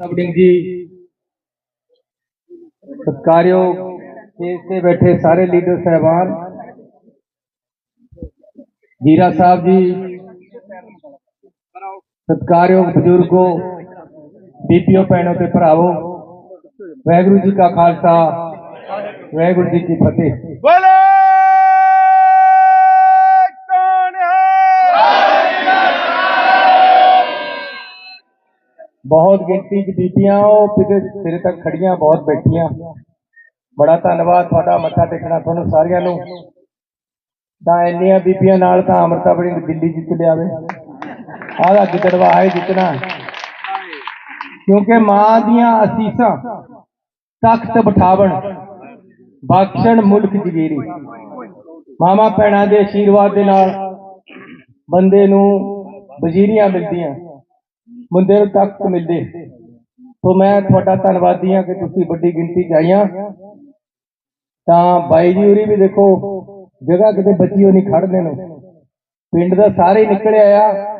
सबडिंग जी सत्कार्योग stage से बैठे सारे लीडर साहबान जीरा साहब जी सत्कार्योग बुजुर्गों बीपीओ भैनों ते भरावो वाहगुरु जी का खालसा वाहगुरु जी की फतेह ਬਹੁਤ ਗਿਣਤੀ 'ਚ ਬੀਬੀਆਂ, ਉਹ ਪਿਛੇ ਸਿਰੇ ਤੱਕ ਖੜੀਆਂ, ਬਹੁਤ ਬੈਠੀਆਂ। ਬੜਾ ਧੰਨਵਾਦ ਤੁਹਾਡਾ, ਮੱਥਾ ਟੇਕਣਾ ਤੁਹਾਨੂੰ ਸਾਰਿਆਂ ਨੂੰ। ਤਾਂ ਇੰਨੀਆਂ ਬੀਬੀਆਂ ਨਾਲ ਤਾਂ ਅਮਰਤਾ ਬੜੀ ਦਿੱਲੀ ਜਿੱਤ ਲਿਆਵੇ ਆਦਾ ਗਿੱਦੜਵਾ ਹੈ ਜਿੱਤਣਾ। ਕਿਉਂਕਿ ਮਾਂ ਦੀਆਂ ਅਸੀਸਾਂ, ਤਖਤ ਬਿਠਾਵਣ, ਬਖਸ਼ਣ ਮੁਲਕ ਜਗੀਰੀ ਮਾਮਾ ਭੈਣਾਂ ਦੇ ਆਸ਼ੀਰਵਾਦ ਦੇ ਨਾਲ ਬੰਦੇ ਨੂੰ ਵਜ਼ੀਰੀਆਂ ਮਿਲਦੀਆਂ। ਮੁੰਡੇ ਨੂੰ ਤੱਕ ਮਿਲਦੇ। ਸੋ ਮੈਂ ਤੁਹਾਡਾ ਧੰਨਵਾਦੀ ਹਾਂ ਕਿ ਤੁਸੀਂ ਵੱਡੀ ਗਿਣਤੀ 'ਚ ਆਈਆਂ। ਤਾਂ ਬਾਈ ਜੀ ਉਰੀ ਵੀ ਦੇਖੋ, ਜਗ੍ਹਾ ਕਿਤੇ ਬੱਚੀ ਉਹ ਨਹੀਂ ਖੜਦੇ ਨੇ। ਪਿੰਡ ਦਾ ਸਾਰੇ ਹੀ ਨਿਕਲਿਆ ਆ।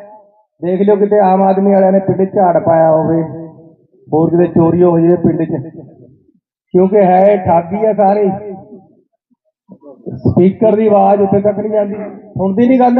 ਦੇਖ ਲਿਓ ਕਿਤੇ ਆਮ ਆਦਮੀ ਵਾਲਿਆਂ ਨੇ ਪਿੰਡ 'ਚ ਝਾੜ ਪਾਇਆ ਹੋਵੇ। ਹੋਰ ਕਿਤੇ ਚੋਰੀ ਹੋ ਜਾਵੇ ਪਿੰਡ 'ਚ। ਕਿਉਂਕਿ ਹੈ ਇਹ ਠਾਗੀ ਆ ਸਾਰੇ। ਸਪੀਕਰ ਦੀ ਆਵਾਜ਼ ਉੱਥੇ ਤੱਕ ਨਹੀਂ ਜਾਂਦੀ। ਸੁਣਦੀ ਨਹੀਂ ਗੱਲ।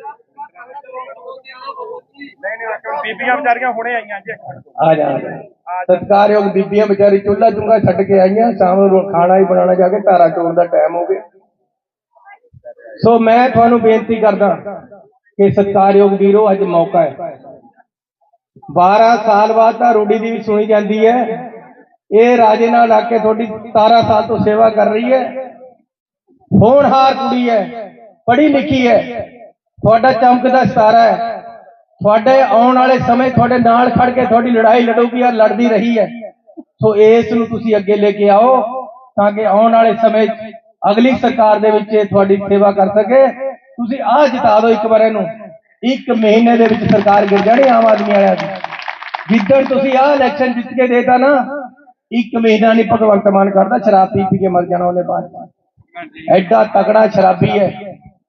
ਬੀਬੀਆਂ ਵਿਚਾਰੀਆਂ ਹੁਣੇ ਬੀਬੀਆਂ ਵਿਚਾਰੀ ਚੁੱਲਾ ਚੁੰਗਾ ਛੱਡ ਕੇ ਆਈਆਂ ਸ਼ਾਮ ਨੂੰ ਖਾਣਾ ਹੀ ਬਣਾਉਣਾ ਜਾ ਕੇ ਧਾਰਾ ਚੋਣ ਦਾ ਟਾਈਮ ਹੋ ਗਿਆ। ਸੋ ਮੈਂ ਤੁਹਾਨੂੰ ਬੇਨਤੀ ਕਰਦਾ ਕਿ ਸਤਕਾਰਯੋਗ ਵੀਰੋ ਅੱਜ ਮੌਕਾ ਹੈ। 12 ਸਾਲ ਬਾਅਦ ਤਾਂ ਰੋਡੀ ਦੀ ਵੀ ਸੁਣੀ ਜਾਂਦੀ ਹੈ। ਇਹ ਰਾਜੇ ਨਾਲ ਲਾ ਕੇ ਤੁਹਾਡੀ 17 ਸਾਲ ਤੋਂ ਸੇਵਾ ਕਰ ਰਹੀ ਹੈ। ਹੋਣਹਾਰ ਕੁੜੀ ਹੈ ਪੜ੍ਹੀ ਲਿਖੀ ਹੈ। ਤੁਹਾਡਾ ਚਮਕਦਾ ਸਿਤਾਰਾ ਹੈ। ਤੁਹਾਡੇ ਆਉਣ ਵਾਲੇ ਸਮੇਂ ਤੁਹਾਡੇ ਨਾਲ ਖੜ ਕੇ ਤੁਹਾਡੀ ਲੜਾਈ ਲੜੂਗੀ ਆ ਲੜਦੀ ਰਹੀ ਹੈ। ਸੋ ਇਸ ਨੂੰ ਤੁਸੀਂ ਅੱਗੇ ਲੈ ਕੇ ਆਓ ਤਾਂ ਕਿ ਆਉਣ ਵਾਲੇ ਸਮੇਂ ਅਗਲੀ ਸਰਕਾਰ ਦੇ ਵਿੱਚ ਤੁਹਾਡੀ ਸੇਵਾ ਕਰ ਸਕੇ। ਤੁਸੀਂ ਆਹ ਜਿਤਾ ਦਿਓ ਇੱਕ ਵਾਰ ਇਹਨੂੰ। ਇੱਕ ਮਹੀਨੇ ਦੇ ਵਿੱਚ ਸਰਕਾਰ ਗਿਰ ਜਾਣੀ ਆਮ ਆਦਮੀ ਵਾਲਿਆਂ ਦੀ। ਜਿੱਦਣ ਤੁਸੀਂ ਆਹ ਇਲੈਕਸ਼ਨ ਜਿੱਤ ਕੇ ਦੇਤਾ ਨਾ, ਇੱਕ ਮਹੀਨਾ ਨਹੀਂ ਭਗਵੰਤ ਮਾਨ ਕਰਦਾ, ਸ਼ਰਾਬ ਪੀ ਪੀ ਕੇ ਮਰ ਜਾਣਾ ਉਹਨੇ ਬਾਅਦ। ਐਡਾ ਤਕੜਾ ਸ਼ਰਾਬੀ ਹੈ।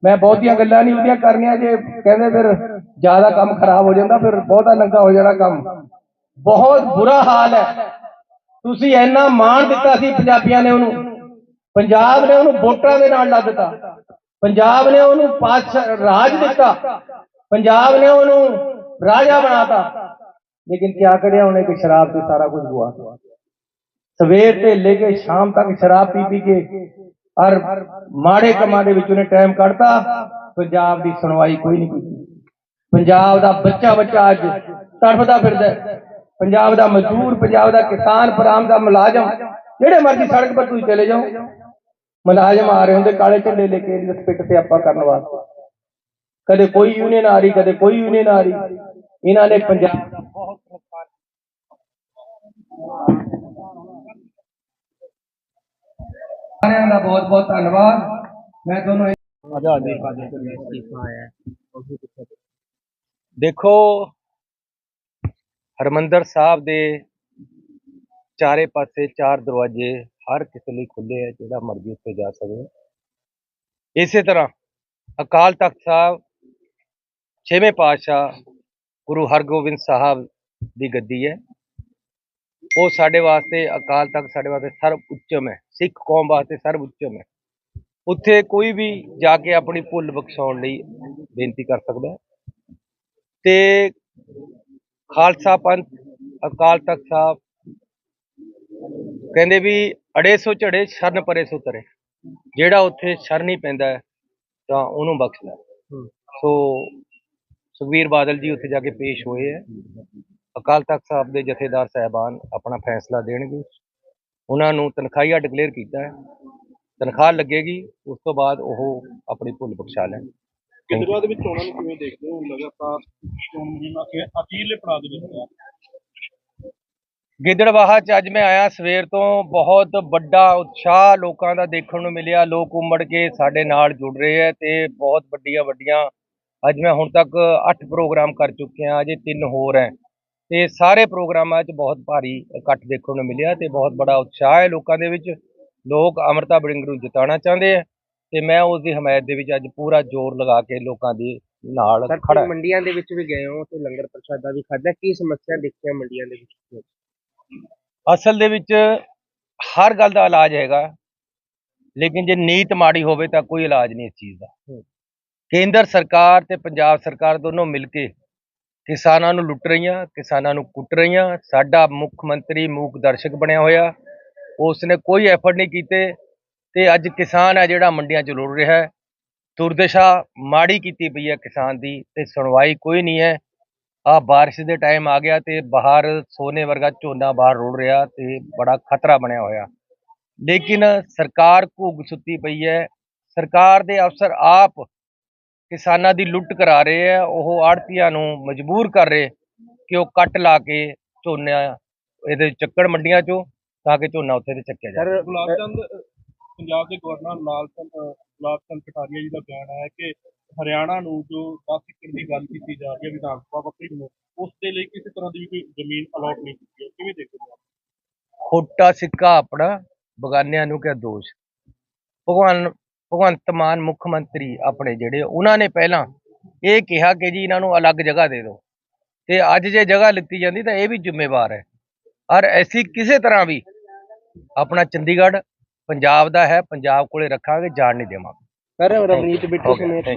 ਮੈਂ ਬਹੁਤੀਆਂ ਗੱਲਾਂ ਨਹੀਂ ਉਹਦੀਆਂ ਕਰਨੀਆਂ, ਜੇ ਕਹਿੰਦੇ ਫਿਰ ਜ਼ਿਆਦਾ ਕੰਮ ਖਰਾਬ ਹੋ ਜਾਂਦਾ, ਫਿਰ ਬਹੁਤਾ ਨੰਗਾ ਹੋ ਜਾਣਾ ਕੰਮ। ਬਹੁਤ ਬੁਰਾ ਹਾਲ ਹੈ। ਤੁਸੀਂ ਇੰਨਾ ਮਾਣ ਦਿੱਤਾ ਸੀ ਪੰਜਾਬੀਆਂ ਨੇ ਉਹਨੂੰ। ਪੰਜਾਬ ਨੇ ਉਹਨੂੰ ਵੋਟਾਂ ਦੇ ਨਾਲ ਲਾ ਦਿੱਤਾ। ਪੰਜਾਬ ਨੇ ਉਹਨੂੰ ਪਾਸ ਰਾਜ ਦਿੱਤਾ। ਪੰਜਾਬ ਨੇ ਉਹਨੂੰ ਰਾਜਾ ਬਣਾਤਾ। ਲੇਕਿਨ ਕੀ ਕਰਿਆ ਉਹਨੇ ਕਿ ਸ਼ਰਾਬ ਤੇ ਸਾਰਾ ਕੁਝ ਗੁਆ ਸਵੇਰ ਤੇ ਲੈ ਕੇ ਸ਼ਾਮ ਤੱਕ ਸ਼ਰਾਬ ਪੀ ਪੀ ਕੇ ਔਰ ਮਾੜੇ ਕੰਮਾਂ ਦੇ ਵਿੱਚ ਉਹਨੇ ਟਾਈਮ ਕੱਢਤਾ। ਪੰਜਾਬ ਦੀ ਸੁਣਵਾਈ ਕੋਈ ਨਹੀਂ ਕੀਤੀ। ਪੰਜਾਬ ਦਾ ਬੱਚਾ ਬੱਚਾ ਅੱਜ ਤੜਫਦਾ ਫਿਰਦਾ ਪੰਜਾਬ ਦਾ ਮਜ਼ਦੂਰ, ਪੰਜਾਬ ਦਾ ਕਿਸਾਨ ਫਰਾਮ ਦਾ ਮੁਲਾਜ਼ਮ, ਜਿਹੜੇ ਮਰਜ਼ੀ ਸੜਕ 'ਤੇ ਤੁਸੀਂ ਚਲੇ ਜਾਓ। ਮੁਲਾਜ਼ਮ ਆ ਰਹੇ ਹੁੰਦੇ ਕਾਲੇ ਝੰਡੇ ਲੈ ਕੇ ਰਿਸਪੈਕਟ ਤੇ ਆਪਾਂ ਕਰਨ ਵਾਸਤੇ। ਕਦੇ ਕੋਈ ਯੂਨੀਅਨ ਆ ਰਹੀ, ਕਦੇ ਕੋਈ ਯੂਨੀਅਨ ਆ ਰਹੀ। ਇਹਨਾਂ ਨੇ ਪੰਜਾਬ ਦਾ ਬਹੁਤ ਨੁਕਸਾਨ ਸਾਰਿਆਂ ਦਾ ਬਹੁਤ ਬਹੁਤ ਧੰਨਵਾਦ। ਮੈਂ ਤੁਹਾਨੂੰ ਇਹ ਦੇਖੋ, ਹਰਮੰਦਰ ਸਾਹਿਬ ਦੇ ਚਾਰੇ ਪਾਸੇ ਚਾਰ ਦਰਵਾਜ਼ੇ ਹਰ ਕਿਸੇ ਲਈ ਖੁੱਲੇ ਹੈ ਜਿਹੜਾ ਮਰਜ਼ੀ ਉੱਤੇ ਜਾ ਸਕਦੇ ਇਸੇ ਤਰ੍ਹਾਂ ਅਕਾਲ ਤਖਤ ਸਾਹਿਬ, ਛੇਵੇਂ ਪਾਤਸ਼ਾਹ ਗੁਰੂ ਹਰਗੋਬਿੰਦ ਸਾਹਿਬ ਦੀ ਗੱਦੀ ਹੈ। ਉਹ ਸਾਡੇ ਵਾਸਤੇ, ਅਕਾਲ ਤਖਤ ਸਾਡੇ ਵਾਸਤੇ ਸਰਵ ਉੱਚਮ ਹੈ, ਸਿੱਖ ਕੌਮ ਵਾਸਤੇ ਸਰਵ ਉੱਚਮ ਹੈ। ਉੱਥੇ ਕੋਈ ਵੀ ਜਾ ਕੇ ਆਪਣੀ ਭੁੱਲ ਬਖਸ਼ਾਉਣ ਲਈ ਬੇਨਤੀ ਕਰ ਸਕਦਾ ਹੈ। ਤੇ ਖਾਲਸਾ ਪੰਥ ਅਕਾਲ ਤਖਤ ਸਾਹਿਬ ਕਹਿੰਦੇ ਵੀ ਅੜੇ ਸੋ ਝੜੇ ਸ਼ਰਨ ਪਰੇ ਸੋ ਤਰੇ। ਜਿਹੜਾ ਉੱਥੇ ਸ਼ਰਨ ਹੀ ਪੈਂਦਾ ਤਾਂ ਉਹਨੂੰ ਬਖਸ਼ਦਾ ਹੈ। ਸੋ ਸੁਖਬੀਰ ਬਾਦਲ ਜੀ ਉੱਥੇ ਜਾ ਕੇ ਪੇਸ਼ ਹੋਏ ਹੈ। ਅਕਾਲ ਤਖਤ ਸਾਹਿਬ ਦੇ ਜਥੇਦਾਰ ਸਹਿਬਾਨ ਆਪਣਾ ਫੈਸਲਾ ਦੇਣਗੇ। ਉਹਨਾਂ ਨੂੰ ਤਨਖਾਹੀਆ ਡਿਕਲੇਅਰ ਕੀਤਾ ਹੈ। ਤਨਖਾਹ ਲੱਗੇਗੀ ਉਸ ਤੋਂ ਬਾਅਦ ਉਹ ਆਪਣੀ ਭੁੱਲ ਬਖਸ਼ਾ ਲੈਣ ਗਿੱਦੜਵਾ ਦੇ ਵਿੱਚ ਚੋਣਾਂ ਨੂੰ ਕਿਵੇਂ ਦੇਖਦੇ ਹੋ? ਲਗਾਤਾਰ ਚੋਣ ਮੁਹਿੰਮ ਅਖੀ- ਅਖੀਰਲੇ ਪੜਾਅ ਦੇ ਵਿੱਚ ਹੈ ਗਿੱਦੜਵਾਹਾ ਚ ਅੱਜ ਮੈਂ ਆਇਆ ਸਵੇਰ ਤੋਂ ਬਹੁਤ ਵੱਡਾ ਉਤਸ਼ਾਹ ਲੋਕਾਂ ਦਾ ਦੇਖਣ ਨੂੰ ਮਿਲਿਆ। ਲੋਕ ਉਮੜ ਕੇ ਸਾਡੇ ਨਾਲ ਜੁੜ ਰਹੇ ਹੈ ਤੇ ਬਹੁਤ ਵੱਡੀਆਂ ਵੱਡੀਆਂ ਅੱਜ ਮੈਂ ਹੁਣ ਤੱਕ 8 ਪ੍ਰੋਗਰਾਮ ਕਰ ਚੁੱਕਿਆ ਅਜੇ ਤਿੰਨ ਹੋਰ ਹੈ। ਤੇ ਸਾਰੇ ਪ੍ਰੋਗਰਾਮਾਂ 'ਚ ਬਹੁਤ ਭਾਰੀ ਇਕੱਠ ਦੇਖਣ ਨੂੰ ਮਿਲਿਆ ਤੇ ਬਹੁਤ ਬੜਾ ਉਤਸ਼ਾਹ ਹੈ ਲੋਕਾਂ ਦੇ ਵਿੱਚ। ਲੋਕ ਅਮਰਤਾ ਬੜਿੰਗ ਨੂੰ ਜਿਤਾਉਣਾ ਚਾਹੁੰਦੇ ਹੈ ਤੇ ਮੈਂ ਉਸ ਦੀ ਹਮਾਇਤ ਦੇ ਵਿੱਚ ਅੱਜ ਪੂਰਾ ਜ਼ੋਰ ਲਗਾ ਕੇ ਲੋਕਾਂ ਦੇ ਨਾਲ ਸਰ ਖੜਾ ਤੁਸੀਂ ਮੰਡੀਆਂ ਦੇ ਵਿੱਚ ਵੀ ਗਏ ਹੋ ਤੇ ਲੰਗਰ ਪ੍ਰਸ਼ਾਦਾ ਵੀ ਖਾਧਾ ਕੀ ਸਮੱਸਿਆ ਦੇਖੀਆਂ ਮੰਡੀਆਂ ਦੇ ਵਿੱਚ? ਅਸਲ ਦੇ ਵਿੱਚ ਹਰ ਗੱਲ ਦਾ ਇਲਾਜ ਹੈਗਾ ਲੇਕਿਨ ਜੇ ਨੀਤ ਮਾੜੀ ਹੋਵੇ ਤਾਂ ਕੋਈ ਇਲਾਜ ਨਹੀਂ ਇਸ ਚੀਜ਼ ਦਾ। ਕੇਂਦਰ ਸਰਕਾਰ ਤੇ ਪੰਜਾਬ ਸਰਕਾਰ ਦੋਨੋਂ ਮਿਲ ਕੇ ਕਿਸਾਨਾਂ ਨੂੰ ਲੁੱਟ ਰਹੀਆਂ ਕਿਸਾਨਾਂ ਨੂੰ ਕੁੱਟ ਰਹੀਆਂ। ਸਾਡਾ ਮੁੱਖ ਮੰਤਰੀ ਮੂਕ ਦਰਸ਼ਕ ਬਣਿਆ ਹੋਇਆ। ਉਸ ਨੇ ਕੋਈ ਐਫਰਟ ਨਹੀਂ ਕੀਤੇ। ਤੇ ਅੱਜ ਕਿਸਾਨ ਹੈ ਜਿਹੜਾ ਮੰਡੀਆਂ 'ਚ ਲੁੜ ਰਿਹਾ ਹੈ। ਦੁਰਦਸ਼ਾ ਮਾੜੀ ਕੀਤੀ ਪਈ ਹੈ ਕਿਸਾਨ ਦੀ ਤੇ ਸੁਣਵਾਈ ਕੋਈ ਨਹੀਂ ਹੈ। ਆ ਬਾਰਿਸ਼ ਦੇ ਟਾਈਮ ਆ ਗਿਆ ਤੇ ਬਾਹਰ ਸੋਨੇ ਵਰਗਾ ਝੋਨਾ ਬਾਹਰ ਰੁੜ ਰਿਹਾ ਤੇ ਬੜਾ ਖਤਰਾ ਬਣਿਆ ਹੋਇਆ। ਲੇਕਿਨ ਸਰਕਾਰ ਘੁੱਗ ਸੁੱਤੀ ਪਈ ਹੈ। ਸਰਕਾਰ ਦੇ ਅਫਸਰ ਆਪ ਕਿਸਾਨਾਂ ਦੀ ਲੁੱਟ ਕਰਾ ਰਹੇ ਹੈ। ਉਹ ਆੜਤੀਆਂ ਨੂੰ ਮਜਬੂਰ ਕਰ ਰਹੇ ਕਿ ਉਹ ਕੱਟ ਲਾ ਕੇ ਝੋਨਾ ਇਹਦੇ ਚੱਕੜ ਮੰਡੀਆਂ ਚੋਂ ਤਾਂ ਕਿ ਝੋਨਾ ਉੱਥੇ ਤੇ ਚੱਕਿਆ ਜਾਵੇ। ਸਰ, ਗੁਲਾਬ ਚੰਦ ਪੰਜਾਬ ਦੇ ਗਵਰਨਰ ਲਾਲ ਚੰਦ ਅਹ, ਗੁਲਾਬ ਕਟਾਰੀਆ ਜੀ ਦਾ ਬਿਆਨ ਹੈ ਕਿ ਹਰਿਆਣਾ ਨੂੰ ਜੋ 10 ਏਕੜ ਦੀ ਗੱਲ ਕੀਤੀ ਜਾ ਰਹੀ ਹੈ ਵਿਧਾਨ ਸਭਾ ਵੱਖਰੀ ਨੂੰ ਉਸ ਦੇ ਲਈ ਕਿਸੇ ਤਰ੍ਹਾਂ ਦੀ ਵੀ ਕੋਈ ਜ਼ਮੀਨ ਅਲਾਟ ਨਹੀਂ ਕੀਤੀ ਹੈ ਕਿਵੇਂ ਦੇਖਦੇ ਹੋ ਖੋਟਾ ਸਿੱਕਾ ਆਪਣਾ ਬਗਾਨਿਆਂ ਨੂੰ ਕਿਆ ਦੋਸ਼? ਭਗਵਾਨ ਭਗਵੰਤ ਮਾਨ ਮੁੱਖ ਮੰਤਰੀ ਆਪਣੇ ਜਿਹੜੇ ਉਹਨਾਂ ਨੇ ਪਹਿਲਾਂ ਇਹ ਕਿਹਾ ਕਿ ਜੀ ਇਹਨਾਂ ਨੂੰ ਅਲੱਗ ਜਗ੍ਹਾ ਦੇ ਦਿਓ। ਤੇ ਅੱਜ ਜੇ ਜਗ੍ਹਾ ਲਿੱਤੀ ਜਾਂਦੀ ਤਾਂ ਇਹ ਵੀ ਜ਼ਿੰਮੇਵਾਰ ਹੈ। ਔਰ ਐਸੀ ਕਿਸੇ ਤਰ੍ਹਾਂ ਵੀ ਆਪਣਾ ਚੰਡੀਗੜ੍ਹ ਪੰਜਾਬ ਦਾ ਹੈ ਪੰਜਾਬ ਕੋਲੇ ਰੱਖਾਂਗੇ ਜਾਣ ਨਹੀਂ ਦੇਵਾਂਗੇ ਸਰ ਰਵਨੀਤ ਬਿੱਟੂ ਸਮੇਤ.